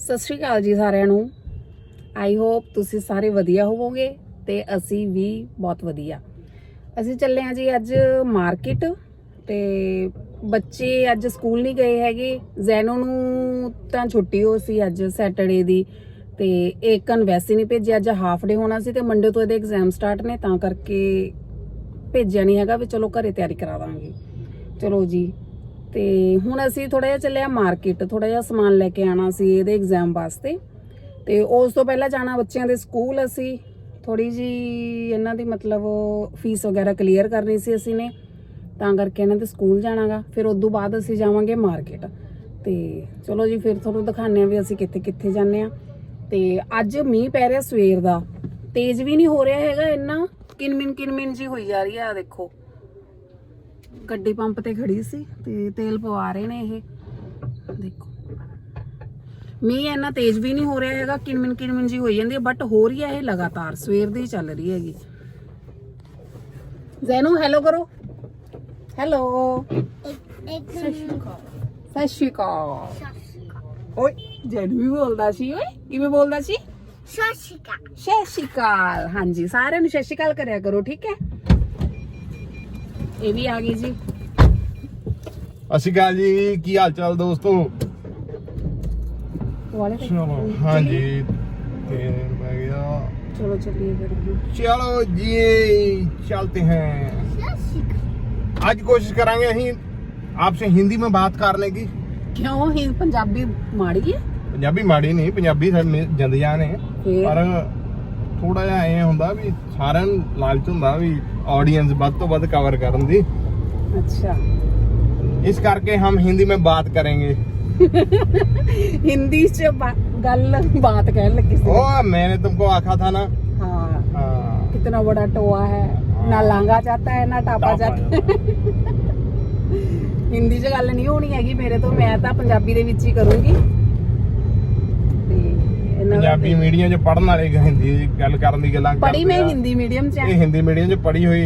ਸਤਿ ਸ਼੍ਰੀ ਅਕਾਲ ਜੀ ਸਾਰਿਆਂ ਨੂੰ। ਆਈ ਹੋਪ ਤੁਸੀਂ ਸਾਰੇ ਵਧੀਆ ਹੋਵੋਗੇ ਤੇ ਅਸੀਂ ਵੀ ਬਹੁਤ ਵਧੀਆ। ਅਸੀਂ ਚੱਲੇ ਹਾਂ ਜੀ ਅੱਜ ਮਾਰਕੀਟ ਤੇ ਬੱਚੇ ਅੱਜ ਸਕੂਲ ਨਹੀਂ ਗਏ ਹੈਗੇ। ਜ਼ੈਨੋ ਨੂੰ ਤਾਂ ਛੁੱਟੀ ਹੋ ਸੀ ਅੱਜ ਸੈਟਰਡੇ ਦੀ ਤੇ ਏਕਨ ਵੈਸੇ ਨਹੀਂ ਭੇਜਿਆ। ਅੱਜ ਹਾਫ ਡੇ ਹੋਣਾ ਸੀ ਤੇ ਮੰਡੇ ਤੋਂ ਇਹਦੇ ਐਗਜ਼ਾਮ ਸਟਾਰਟ ਨੇ, ਤਾਂ ਕਰਕੇ ਭੇਜਿਆ ਨਹੀਂ ਹੈਗਾ ਵੀ ਚਲੋ ਘਰੇ ਤਿਆਰੀ ਕਰਾ ਦਾਂਗੇ। ਚਲੋ ਜੀ ਤੇ ਹੁਣ ਅਸੀਂ ਥੋੜਾ ਜਿਹਾ ਚੱਲਿਆ ਮਾਰਕੀਟ ਥੋੜਾ ਜਿਹਾ ਸਮਾਨ ਲੈ ਕੇ ਆਣਾ ਸੀ ਇਹਦੇ ਐਗਜ਼ਾਮ ਵਾਸਤੇ। ਤੇ ਉਸ ਤੋਂ ਪਹਿਲਾਂ ਜਾਣਾ ਬੱਚਿਆਂ ਦੇ ਸਕੂਲ ਅਸੀਂ। ਥੋੜੀ ਜੀ ਇਹਨਾਂ ਦੀ ਮਤਲਬ ਫੀਸ ਵਗੈਰਾ ਕਲੀਅਰ ਕਰਨੀ ਸੀ ਅਸੀਂ ਨੇ, ਤਾਂ ਕਰਕੇ ਇਹਨਾਂ ਦੇ ਸਕੂਲ ਜਾਣਾਗਾ। ਫਿਰ ਉਸ ਤੋਂ ਬਾਅਦ ਅਸੀਂ ਜਾਵਾਂਗੇ ਮਾਰਕੀਟ ਤੇ ਚਲੋ ਜੀ, ਫਿਰ ਤੁਹਾਨੂੰ ਦਿਖਾਉਂਦੇ ਆ ਵੀ ਅਸੀਂ ਕਿੱਥੇ ਕਿੱਥੇ ਜਾਂਦੇ ਆ ਤੇ ਅੱਜ ਮੀਂਹ ਪੈ ਰਿਹਾ ਸਵੇਰ ਦਾ। ਤੇਜ਼ ਵੀ ਨਹੀਂ ਹੋ ਰਿਹਾ ਹੈਗਾ ਇੰਨਾ। ਕਿਨਮਿਨ ਕਿਨਮਿਨ ਜੀ ਹੋਈ ਜਾ ਰਹੀ ਆ ਦੇਖੋ। ਗੱਡੀ ਪੰਪ ਤੇ ਖੜੀ ਸੀ ਤੇ ਤੇਲ ਪਵਾ ਰਹੇ ਨੇ ਇਹ। ਦੇਖੋ। ਮੀਂਹ ਇੰਨਾ ਤੇਜ਼ ਵੀ ਨਹੀਂ ਹੋ ਰਿਹਾ ਹੈਗਾ ਕਿਨਮਿਨ ਕਿਨਮਿਨ ਜੀ ਹੋਈ ਜਾਂਦੀ ਹੈ ਬਟ ਹੋ ਰਹੀ ਹੈ ਇਹ ਲਗਾਤਾਰ ਸਵੇਰ ਦੀ ਚੱਲ ਰਹੀ ਹੈਗੀ। ਜ਼ੈਨੂ ਹੈਲੋ ਕਰੋ। ਹੈਲੋ ਸਤਿ ਸ਼੍ਰੀ ਅਕਾਲ। ਓਏ ਜੈਨੂ ਵੀ ਬੋਲਦਾ ਸੀ ਓਏ ਕਿਵੇਂ ਬੋਲਦਾ ਸੀ? ਸਤਿ ਸ਼੍ਰੀ ਅਕਾਲ। ਹਾਂਜੀ ਸਾਰਿਆਂ ਨੂੰ ਸਤਿ ਸ਼੍ਰੀ ਅਕਾਲ ਕਰਿਆ ਕਰੋ ਠੀਕ ਹੈ? ਅਸੀਂ ਜੀ। ਕੀ ਹਾਲ ਚਾਲ ਦੋਸਤੋ? ਚਲੋ ਹਾਂਜੀ ਤੇ ਮੈਂ ਗਿਆ। चलो जी चलते हैं आज कोशिश करेंगे अही आपसे हिंदी में बात करने की क्यों पंजाबी माड़ी है पंजाबी माड़ी नहीं पंजाबी जंदिया ने ਥੋੜਾ ਜਿਹਾ ਐ ਹੁੰਦਾ ਵੀ ਸਾਰਿਆਂ ਨੂੰ ਲਾਲਚ ਹੁੰਦਾ ਵੀ ਆਡੀਅנס ਵੱਧ ਤੋਂ ਵੱਧ ਕਵਰ ਕਰਨ ਦੀ। अच्छा ਇਸ ਕਰਕੇ ਹਮ ਹਿੰਦੀ ਮੇਂ ਬਾਤ ਕਰਾਂਗੇ। हिंदी से बा, गल बात कहने लगी सी। ਉਹ ਮੈਨੇ ਤੁਮਕੋ ਆਖਾ ਥਾ ਨਾ। हाँ ਹਾਂ। कितना बड़ा टोआ है ना लांगा जाता है ना टापा जाता ਹੈ। ਹਿੰਦੀ 'ਚ ਗੱਲ ਨਹੀਂ ਹੋਣੀ ਹੈਗੀ ਮੇਰੇ ਤੋਂ। ਮੈਂ ਤਾਂ ਪੰਜਾਬੀ ਦੇ ਵਿੱਚ ਹੀ ਕਰੂੰਗੀ। ਪੰਜਾਬੀ ਮੀਡੀਅਮ 'ਚ ਪੜਨ ਵਾਲੇ ਹਿੰਦੀ ਦੀ ਗੱਲ ਕਰਨ ਦੀ ਗੱਲਾਂ ਪੜ੍ਹੀ ਮੈਂ ਆ। ਹਿੰਦੀ ਮੀਡੀਅਮ 'ਚ ਇਹ ਹੈ ਹਿੰਦੀ ਮੀਡੀਅਮ 'ਚ ਪੜ੍ਹੀ ਹੋਈ।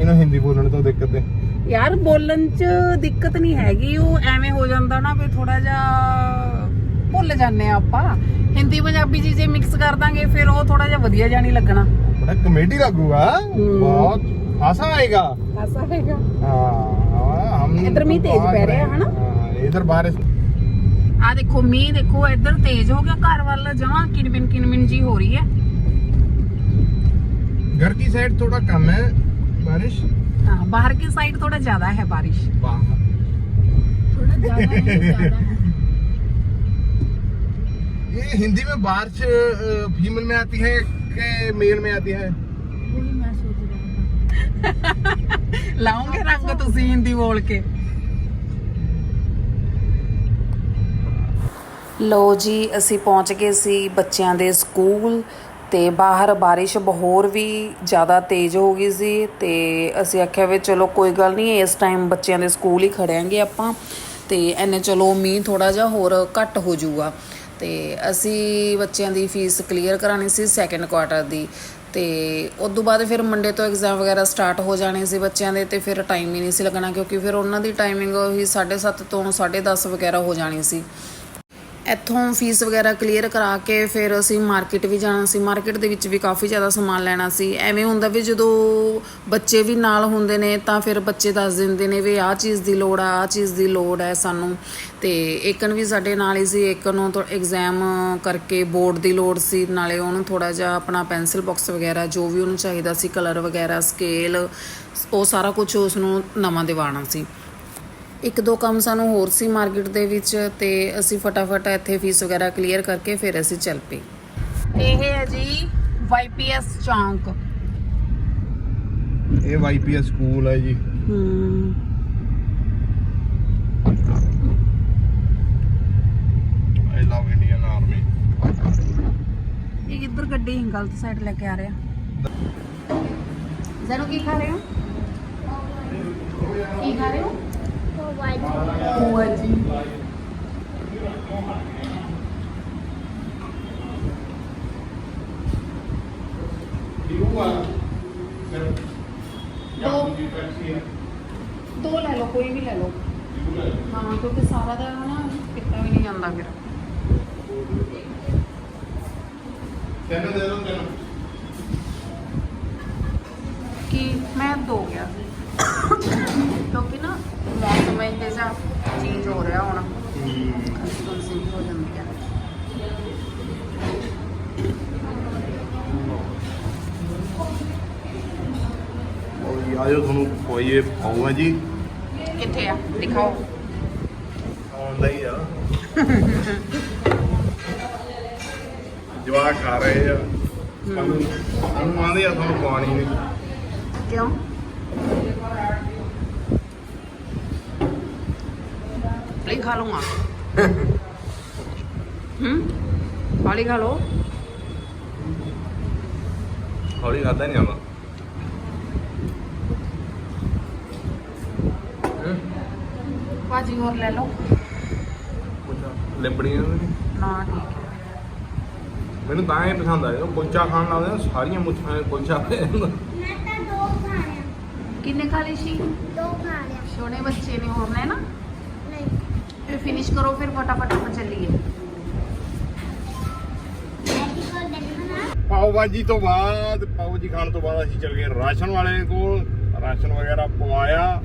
ਇਹਨੂੰ ਹਿੰਦੀ ਬੋਲਣ ਤੋਂ ਦਿੱਕਤ ਹੈ। ਯਾਰ ਬੋਲਣ 'ਚ ਦਿੱਕਤ ਨਹੀਂ ਹੈਗੀ। ਉਹ ਐਵੇਂ ਹੋ ਜਾਂਦਾ ਨਾ ਵੀ ਥੋੜਾ ਜਿਹਾ ਭੁੱਲ ਜਾਂਦੇ ਆ ਆਪਾਂ। ਹਿੰਦੀ ਪੰਜਾਬੀ ਜੀ ਜੇ ਮਿਕਸ ਕਰ ਦਾਂਗੇ ਫਿਰ ਉਹ ਥੋੜਾ ਜਿਹਾ ਵਧੀਆ ਜਾਣੀ ਲੱਗਣਾ। ਬੜਾ ਕਮੇਡੀ ਲੱਗੂਗਾ ਹਮ। ਬਹੁਤ ਹਾਸਾ ਆਏਗਾ। ਐਸਾ ਹੈਗਾ ਹਾਂ ਹਮ ਇੱਧਰ ਮੀਂਹ ਤੇਜ਼ ਪੈ ਰਿਹਾ ਹੈ ਨਾ? ਹਾਂ ਇਧਰ ਬਾਰਿਸ਼। ਆ ਦੇਖੋ ਮੀਂਹ ਦੇਖੋ ਇੱਧਰ ਤੇਜ਼ ਹੋ ਗਿਆ ਘਰ ਵੱਲ ਜਮਾਂ ਕਿਨਮਿਨ ਕਿਨਮਿਨ ਜੀ ਹੋ ਰਹੀ ਹੈ घर की साइड थोड़ा कम है बारिश हाँ बाहर की साइड थोड़ा ज्यादा है बारिश बाहर थोड़ा ज्यादा है ज्यादा है ये हिंदी में बारिश फीमेल में आती है कि मेल में आती है वही मैं सोच रहा था ਲਾਉਂਗੇ ਰੰਗ ਤੁਸੀਂ ਹਿੰਦੀ ਬੋਲ ਕੇ ਲੋ ਜੀ, ਅਸੀਂ ਪਹੁੰਚ ਗਏ ਸੀ ਬੱਚਿਆਂ ਦੇ ਸਕੂਲ ਤੇ ਬਾਹਰ ਬਾਰਿਸ਼ ਹੋਰ ਵੀ ਜ਼ਿਆਦਾ ਤੇਜ਼ ਹੋ ਗਈ ਸੀ ਤੇ ਅਸੀਂ ਆਖਿਆ ਵੀ ਚਲੋ ਕੋਈ ਗੱਲ ਨਹੀਂ, ਇਸ ਟਾਈਮ ਬੱਚਿਆਂ ਦੇ ਸਕੂਲ ਹੀ ਖੜਿਆਂਗੇ ਆਪਾਂ ਤੇ ਐਨੇ ਚਲੋ ਮੀਂਹ ਥੋੜਾ ਜਿਹਾ ਹੋਰ ਘੱਟ ਹੋ ਜਾਊਗਾ ਤੇ ਅਸੀਂ ਬੱਚਿਆਂ ਦੀ ਫੀਸ ਕਲੀਅਰ ਕਰਾਣੀ ਸੀ ਸੈਕੰਡ ਕੁਆਟਰ ਦੀ ਤੇ ਉਸ ਤੋਂ ਬਾਅਦ ਫਿਰ ਮੰਡੇ ਤੋਂ ਐਗਜ਼ਾਮ ਵਗੈਰਾ ਸਟਾਰਟ ਹੋ ਜਾਣੇ ਸੀ ਬੱਚਿਆਂ ਦੇ ਤੇ ਫਿਰ ਟਾਈਮ ਹੀ ਨਹੀਂ ਸੀ ਲੱਗਣਾ ਕਿਉਂਕਿ ਫਿਰ ਉਹਨਾਂ ਦੀ ਟਾਈਮਿੰਗ ਉਹੀ 7:30 ਤੋਂ 10:30 ਵਗੈਰਾ ਹੋ ਜਾਣੀ ਸੀ। ਇੱਥੋਂ ਫੀਸ ਵਗੈਰਾ ਕਲੀਅਰ ਕਰਾ ਕੇ ਫਿਰ ਅਸੀਂ ਮਾਰਕੀਟ ਵੀ ਜਾਣਾ ਸੀ। ਮਾਰਕੀਟ ਦੇ ਵਿੱਚ ਵੀ ਕਾਫੀ ਜ਼ਿਆਦਾ ਸਮਾਨ ਲੈਣਾ ਸੀ। ਐਵੇਂ ਹੁੰਦਾ ਵੀ ਜਦੋਂ ਬੱਚੇ ਵੀ ਨਾਲ ਹੁੰਦੇ ਨੇ ਤਾਂ ਫਿਰ ਬੱਚੇ ਦੱਸ ਦਿੰਦੇ ਨੇ ਵੀ ਆਹ ਚੀਜ਼ ਦੀ ਲੋੜ ਆ, ਆਹ ਚੀਜ਼ ਦੀ ਲੋੜ ਹੈ ਸਾਨੂੰ। ਤੇ ਏਕਨ ਵੀ ਸਾਡੇ ਨਾਲ ਹੀ ਸੀ। ਏਕਨ ਨੂੰ ਤਾਂ ਐਗਜ਼ਾਮ ਕਰਕੇ ਬੋਰਡ ਦੀ ਲੋੜ ਸੀ। ਨਾਲੇ ਉਹਨੂੰ ਥੋੜਾ ਜਿਹਾ ਆਪਣਾ ਪੈਨਸਲ ਬਾਕਸ ਵਗੈਰਾ ਜੋ ਵੀ ਉਹਨੂੰ ਚਾਹੀਦਾ ਸੀ ਕਲਰ ਵਗੈਰਾ ਸਕੇਲ ਉਹ ਸਾਰਾ ਕੁਝ ਉਸ ਨੂੰ ਨਵਾਂ ਦਿਵਾਉਣਾ ਸੀ। ਇੱਕ ਦੋ ਕੰਮ ਸਾਨੂੰ ਹੋਰ ਸੀ ਮਾਰਕੀਟ ਦੇ ਵਿੱਚ ਤੇ ਅਸੀਂ ਫਟਾਫਟ ਇੱਥੇ ਫੀਸ ਵਗੈਰਾ ਕਲੀਅਰ ਕਰਕੇ ਫਿਰ ਅਸੀਂ ਚੱਲ ਪਏ। ਇਹ ਹੈ ਜੀ ਵਾਈਪੀਐਸ ਚੌਂਕ। ਇਹ ਵਾਈਪੀਐਸ ਸਕੂਲ ਹੈ ਜੀ। ਹਮ ਆਈ ਲਵ ਇੰਡੀਅਨ ਆਰਮੀ ਇਹ ਕਿੱਧਰ ਗੱਡੀ ਗਲਤ ਸਾਈਡ ਲੈ ਕੇ ਆ ਰਿਹਾ। ਜ਼ਰੋ ਕੀ ਖਾ ਰਹੇ ਹੋ? ਕੀ ਖਾ ਰਹੇ ਹੋ? ਹੋਆ ਜੀ ਦੋ ਲੈ ਲਓ ਕੋਈ ਵੀ ਲੈ ਲਓ। ਹਾਂ ਕਿਉਂਕਿ ਸਾਰਾ ਦਾ ਨਾ ਕਿੱਤਾ ਵੀ ਨਹੀਂ ਜਾਂਦਾ ਫਿਰ। ਤੈਨੂੰ ਦੇ ਦੋ ਤੈਨੂੰ। ਕਿ? ਮੈਂ ਦੋ ਗਿਆ। ਨਾ ਚੇਂਜ ਹੋ ਰਿਹਾ ਹੁਣ। ਵੀ ਹੋ। ਜਾਂਦੀ ਹੈ ਉਹ ਜੀ ਤੁਹਾਨੂੰ ਪਾਉਂਗਾ ਜੀ। ਕਿੱਥੇ ਆ? ਦਿਖਾਓ। ਆਉਂਦਾ ਹੀ ਆ। ਜਵਾਕ ਖਾ ਰਹੇ ਆ। ਸਾਨੂੰ ਸਾਨੂੰ ਆਂਦੇ ਆ ਤੁਹਾਨੂੰ ਪਾਣੀ ਨਹੀਂ। ਕਿਉਂ? ਲਈ ਖਾ ਲੂੰਗਾ ਹੂੰ ਵਾਲੀ ਖਾ ਲੋ ਹੌਲੀ ਖਾਦਾ ਨਹੀਂ ਆਉਂਦਾ ਭਾਜੀ ਹੋਰ ਲੈ ਲਓ ਲਿਬੜੀਆਂ ਨੇ। ਨਾ ਠੀਕ ਹੈ ਮੈਨੂੰ ਤਾਂ ਇਹ ਪਸੰਦ ਆਇਆ ਉਹ ਕੁਲਚਾ ਖਾਣ ਲੱਗਦੇ ਸਾਰੀਆਂ ਮੁੱਠਾਂ ਕੁਲਚਾ ਪੈ ਜਾਂਦਾ ਮੈਂ ਤਾਂ ਦੋ ਖਾਣਿਆ ਕਿੰਨੇ ਖਾ ਲਈ ਸੀ ਦੋ ਖਾਣਿਆ ਛੋਟੇ ਬੱਚੇ ਨੇ ਹੋਰ ਨੇ ਨਾ ਫਿਰ ਫਿਨਿਸ਼ ਕਰੋ ਫਿਰ ਫਟਾਫਟ ਆਪਾਂ ਚੱਲੀਏ। ਪਾਓ ਭਾਜੀ ਤੋਂ ਬਾਅਦ ਪਾਓ ਜੀ ਖਾਣ ਤੋਂ ਬਾਅਦ ਅਸੀਂ ਚੱਲ ਗਏ ਰਾਸ਼ਨ ਵਾਲੇ ਕੋਲ। ਰਾਸ਼ਨ ਵਗੈਰਾ ਪਵਾਇਆ।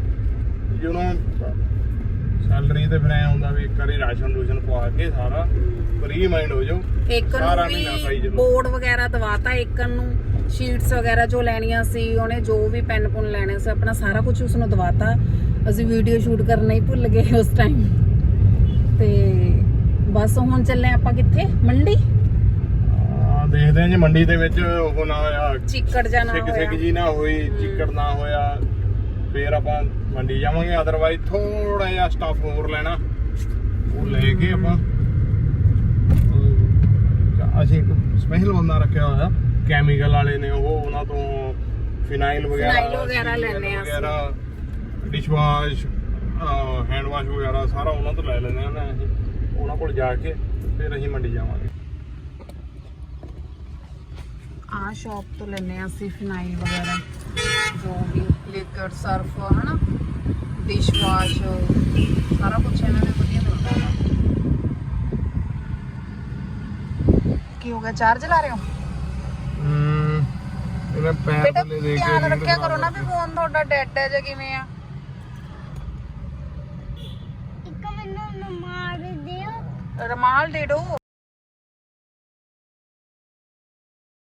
ਜਿਹਨੂੰ ਸੈਲਰੀ ਤੇ ਫਿਰ ਐ ਹੁੰਦਾ ਵੀ ਇੱਕ ਵਾਰੀ ਰਾਸ਼ਨ ਰੂਸ਼ਨ ਪਵਾ ਕੇ ਸਾਰਾ ਫ੍ਰੀ ਮਾਈਂਡ ਹੋ ਜਾਓ। ਇੱਕ ਸਾਰਾ ਨੂੰ ਮਹੀਨਾ ਖਾਈ ਵੀ ਚਲੋ। ਬੋਰਡ ਵਗੈਰਾ ਦਵਾਤਾ ਇੱਕ ਨੂੰ ਸ਼ੀਟਸ ਵਗੈਰਾ ਜੋ ਲੈਣੀਆਂ ਸੀ ਉਹਨੇ ਜੋ ਵੀ ਪੈਨ ਪੁਨ ਲੈਣੇ ਸੀ ਆਪਣਾ ਸਾਰਾ ਕੁਝ ਉਸ ਨੂੰ ਦਵਾਤਾ। ਅਸੀਂ ਵੀਡੀਓ ਸ਼ੂਟ ਕਰਨਾ ਹੀ ਭੁੱਲ ਗਏ ਉਸ ਟਾਈਮ ਤੇ ਬਸ ਹੁਣ ਚੱਲੇ ਆਪਾਂ ਕਿੱਥੇ? ਮੰਡੀ? ਆ ਦੇਖਦੇ ਹਾਂ ਜੇ ਮੰਡੀ ਦੇ ਵਿੱਚ ਉਹ ਨਾ ਹੋਇਆ ਚਿੱਕੜ ਜਾਣਾ ਸਿੱਕ ਸਿੱਕ ਜੀ ਨਾ ਹੋਈ ਚਿੱਕੜ ਨਾ ਹੋਇਆ ਫੇਰ ਆਪਾਂ ਮੰਡੀ ਜਾਵਾਂਗੇ ਅਦਰਵਾਈਜ਼ ਥੋੜਾ ਜਿਹਾ ਸਟਾਫ ਹੋਰ ਲੈਣਾ ਉਹ ਲੈ ਕੇ ਆਪਾਂ ਅਸੀਂ ਇੱਕ ਸਪੈਸ਼ਲ ਬੰਦਾ ਰੱਖਿਆ ਹੋਇਆ ਕੈਮੀਕਲ ਵਾਲੇ ਨੇ ਉਹ ਉਹਨਾਂ ਤੋਂ ਫਿਨਾਈਲ ਵਗੈਰਾ ਫਿਨਾਈਲ ਵਗੈਰਾ ਲੈਂਦੇ ਆ ਡਿਸ਼ਵਾਸ਼ ਹੈਂਡ ਵਾਸ਼ ਵਗੈਰਾ ਸਾਰਾ ਉਹਨਾਂ ਤੋਂ ਲੈ ਲੈਂਦੇ ਨਾ ਅਸੀਂ। ਉਹਨਾਂ ਕੋਲ ਜਾ ਕੇ ਫਿਰ ਅਸੀਂ ਮੰਡੀ ਜਾਵਾਂਗੇ। ਆ ਸ਼ਾਪ ਤੋਂ ਲੈਨੇ ਆ ਅਸੀਂ ਫਿਨਾਈਲ ਵਗੈਰਾ ਜੋ ਵੀ ਲਿਕਵਿਡ ਸਰਫ ਹਨਾ? ਡਿਸ਼ ਵਾਸ਼ ਸਾਰਾ ਕੁਝ ਇਹਨਾਂ ਦੇ ਵਧੀਆ ਮਿਲਦਾ ਹੈ ਕੀ ਹੋ ਗਿਆ? ਚਾਰਜ ਲਾ ਰਹੇ ਹੋ? ਹਮ ਇਹਨੇ ਪੈਰ ਥੱਲੇ ਦੇ ਕੇ ਧਿਆਨ ਰੱਖਿਆ ਕਰੋ ਨਾ ਵੀ। ਫੋਨ ਤੁਹਾਡਾ ਡੈਡ ਹੈ ਜਾਂ ਕਿਵੇਂ ਆ। ਇੱਕ ਮੈਨੂੰ ਦਿਓ। ਰਮਾਲ ਦੇ ਦਿਓ।